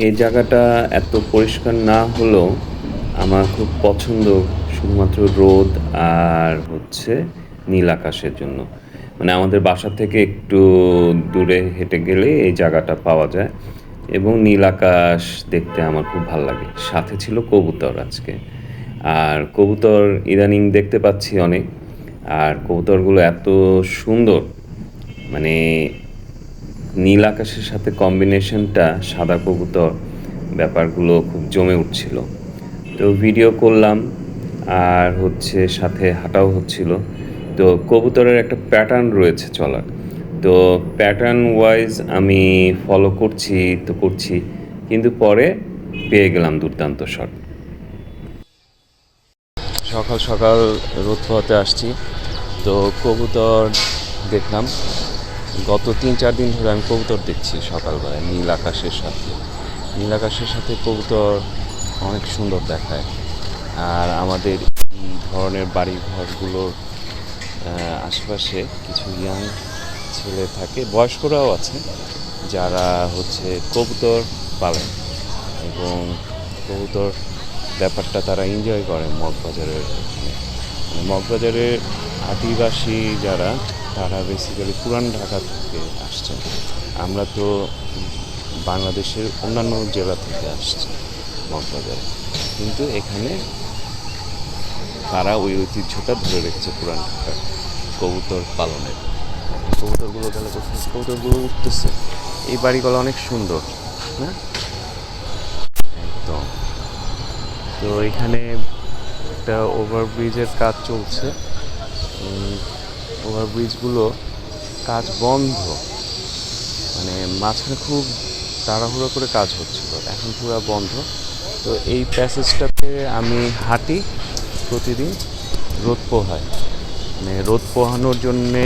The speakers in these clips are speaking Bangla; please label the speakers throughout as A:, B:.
A: এই জায়গাটা এত পরিষ্কার না হলেও আমার খুব পছন্দ শুধুমাত্র রোদ আর হচ্ছে নীল আকাশের জন্য। মানে আমাদের বাসা থেকে একটু দূরে হেঁটে গেলে এই জায়গাটা পাওয়া যায় এবং নীল আকাশ দেখতে আমার খুব ভালো লাগে। সাথে ছিল কবুতর আজকে। আর কবুতর ইদানিং দেখতে পাচ্ছি অনেক। আর কবুতরগুলো এত সুন্দর। মানে নীল আকাশের সাথে কম্বিনেশনটা সাদা কবুতর ব্যাপারগুলো খুব জমে উঠছিল। তো ভিডিও করলাম, আর হচ্ছে সাথে হাঁটাও হচ্ছিল। তো কবুতরের একটা প্যাটার্ন রয়েছে চলার। তো প্যাটার্ন ওয়াইজ আমি ফলো করছি, তো করছি, কিন্তু পরে পেয়ে গেলাম দুর্দান্ত শট সকাল সকাল রোদ পোহাতে আসছি, তো কবুতর দেখলাম। গত তিন, চার দিন ধরে আমি কবুতর দেখছি সকালবেলায়, নীল আকাশের সাথে। নীল আকাশের সাথে কবুতর অনেক সুন্দর দেখায়। আর আমাদের এই ধরনের বাড়ি ঘরগুলোর আশেপাশে কিছু ইয়াং ছেলে থাকে, বয়স্করাও আছে, যারা হচ্ছে কবুতর পালেন এবং কবুতর ব্যাপারটা তারা এনজয় করে মগবাজারের মানে মগবাজারের আদিবাসী যারা তারা বেসিক্যালি পুরান ঢাকা থেকে আসছেন আমরা তো বাংলাদেশের অন্যান্য জেলা থেকে আসছি মগবাজারে। কিন্তু এখানে তারা ওই ঐতিহ্যটা ধরে রেখেছে পুরান ঢাকার কবুতর পালনের। কবুতরগুলো গেলে কবুতরগুলো উঠতেছে। এই বাড়িগুলো অনেক সুন্দর হ্যাঁ একদম। তো এখানে একটা ওভারব্রিজের কাজ চলছে। ওভারব্রিজগুলো কাজ বন্ধ। মানে মাঝখানে খুব তাড়াহুড়ো করে কাজ হচ্ছিল, এখন পুরো বন্ধ। তো এই প্যাসেজটাতে আমি হাঁটি প্রতিদিন রোদ পোহায়। মানে রোদ পোহানোর জন্যে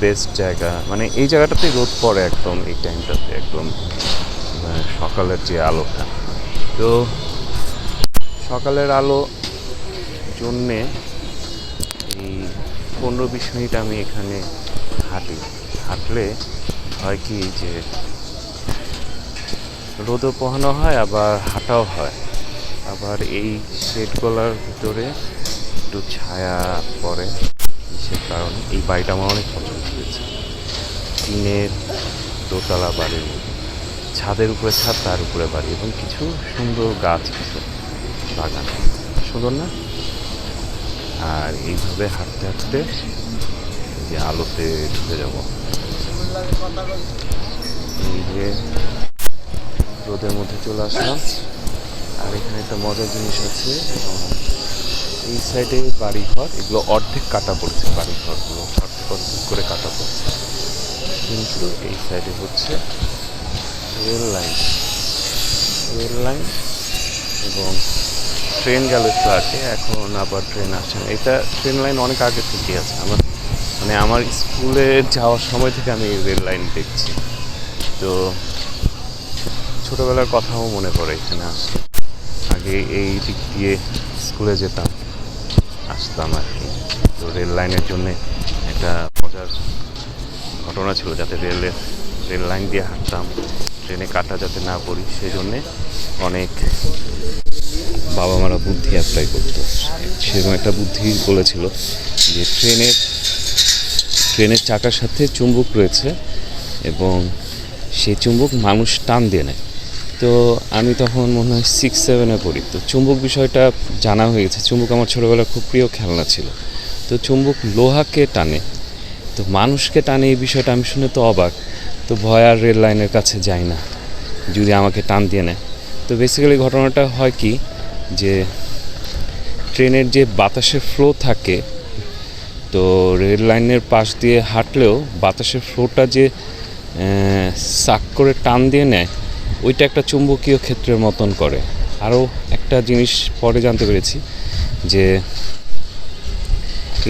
A: বেস্ট জায়গা মানে এই জায়গাটাতেই রোদ পড়ে একদম, এই টাইমটাতে একদম মানে সকালের যে আলোটা। তো সকালের আলো জন্যে পনেরো বিশ মিনিট আমি এখানে হাঁটি। হাঁটলে হয় কি যে রোদও পোহানো হয়, আবার হাঁটাও হয়। আবার এই শেডগুলোর ভিতরে একটু ছায়া পড়ে সে কারণে? এই বাড়িটা আমার অনেক পছন্দ হয়েছে। টিনের দোতলা বাড়ির ছাদের উপরে ছাদ, তার উপরে বাড়ি এবং কিছু সুন্দর গাছ আছে বাগান। সুন্দর না? আর এইভাবে হাঁটতে হাঁটতে যে আলোতে ঢুকে যাব। এই যে রোদের মধ্যে চলে আসলাম। আর এখানে একটা মজার জিনিস আছে। এই সাইডে বাড়িঘর, এগুলো অর্ধেক কাটা পড়ছে, বাড়িঘরগুলো অর্ধেক অর্ধেক করে কাটা পড়ছে। কিন্তু এই সাইডে হচ্ছে রেল লাইন। রেল লাইন এবং ট্রেন গেল একটু আগে এখন আবার ট্রেন আসছে। না এটা ট্রেন লাইন অনেক আগে থেকে আছে। আমার মানে আমার স্কুলে যাওয়ার সময় থেকে আমি এই রেল লাইন দেখছি। তো ছোটোবেলার কথাও মনে পড়ে এখানে আসলে আগে এই দিক দিয়ে স্কুলে যেতাম, আসতাম আর কি। তো রেল লাইনের জন্যে একটা মজার ঘটনা ছিল, যাতে রেলের রেল লাইন দিয়ে হাঁটতাম। ট্রেনে কাটা যাতে না পড়ি সেই জন্যে অনেক বাবা মারা বুদ্ধি অ্যাপ্লাই করতো। সেরকম একটা বুদ্ধি বলেছিল যে ট্রেনের ট্রেনের চাকার সাথে চুম্বক রয়েছে এবং সেই চুম্বক মানুষ টান দিয়ে নেয়। তো আমি তখন মনে হয় সিক্স সেভেনে পড়ি। তো চুম্বক বিষয়টা জানা হয়ে গেছে। চুম্বক আমার ছোটোবেলার খুব প্রিয় খেলনা ছিল। তো চুম্বক লোহাকে টানে। তো মানুষকে টানে এই বিষয়টা আমি শুনে তো অবাক। তো ভয় আর রেল লাইনের কাছে যাই না, যদি আমাকে টান দিয়ে নেয়। তো বেসিক্যালি ঘটনাটা হয় কি, যে ট্রেনের যে বাতাসের ফ্লো থাকে, তো রেল লাইনের পাশ দিয়ে হাঁটলেও বাতাসের ফ্লোটা যে সাক করে টান দিয়ে নেয়, ওইটা একটা চুম্বকীয় ক্ষেত্রের মতন করে। আরও একটা জিনিস পরে জানতে পেরেছি, যে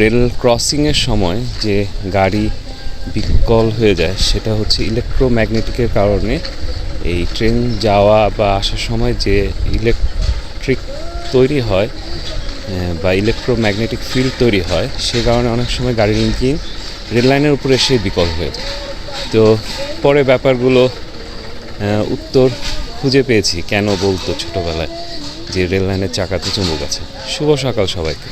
A: রেল ক্রসিংয়ের সময় যে গাড়ি বিকল হয়ে যায়, সেটা হচ্ছে ইলেকট্রোম্যাগনেটিকের কারণে এই ট্রেন যাওয়া বা আসার সময় যে ইলেকট্রিক তৈরি হয় বা ইলেকট্রোম্যাগনেটিক ফিল্ড তৈরি হয়, সে কারণে অনেক সময় গাড়ির ইঞ্জিন রেল লাইনের উপরে এসে বিকল হয়ে যায়। তো পরে ব্যাপারগুলো উত্তর খুঁজে পেয়েছি, কেন বলতো ছোটোবেলায় যে রেল লাইনের চাকাতে চুম্বক আছে। শুভ সকাল সবাইকে।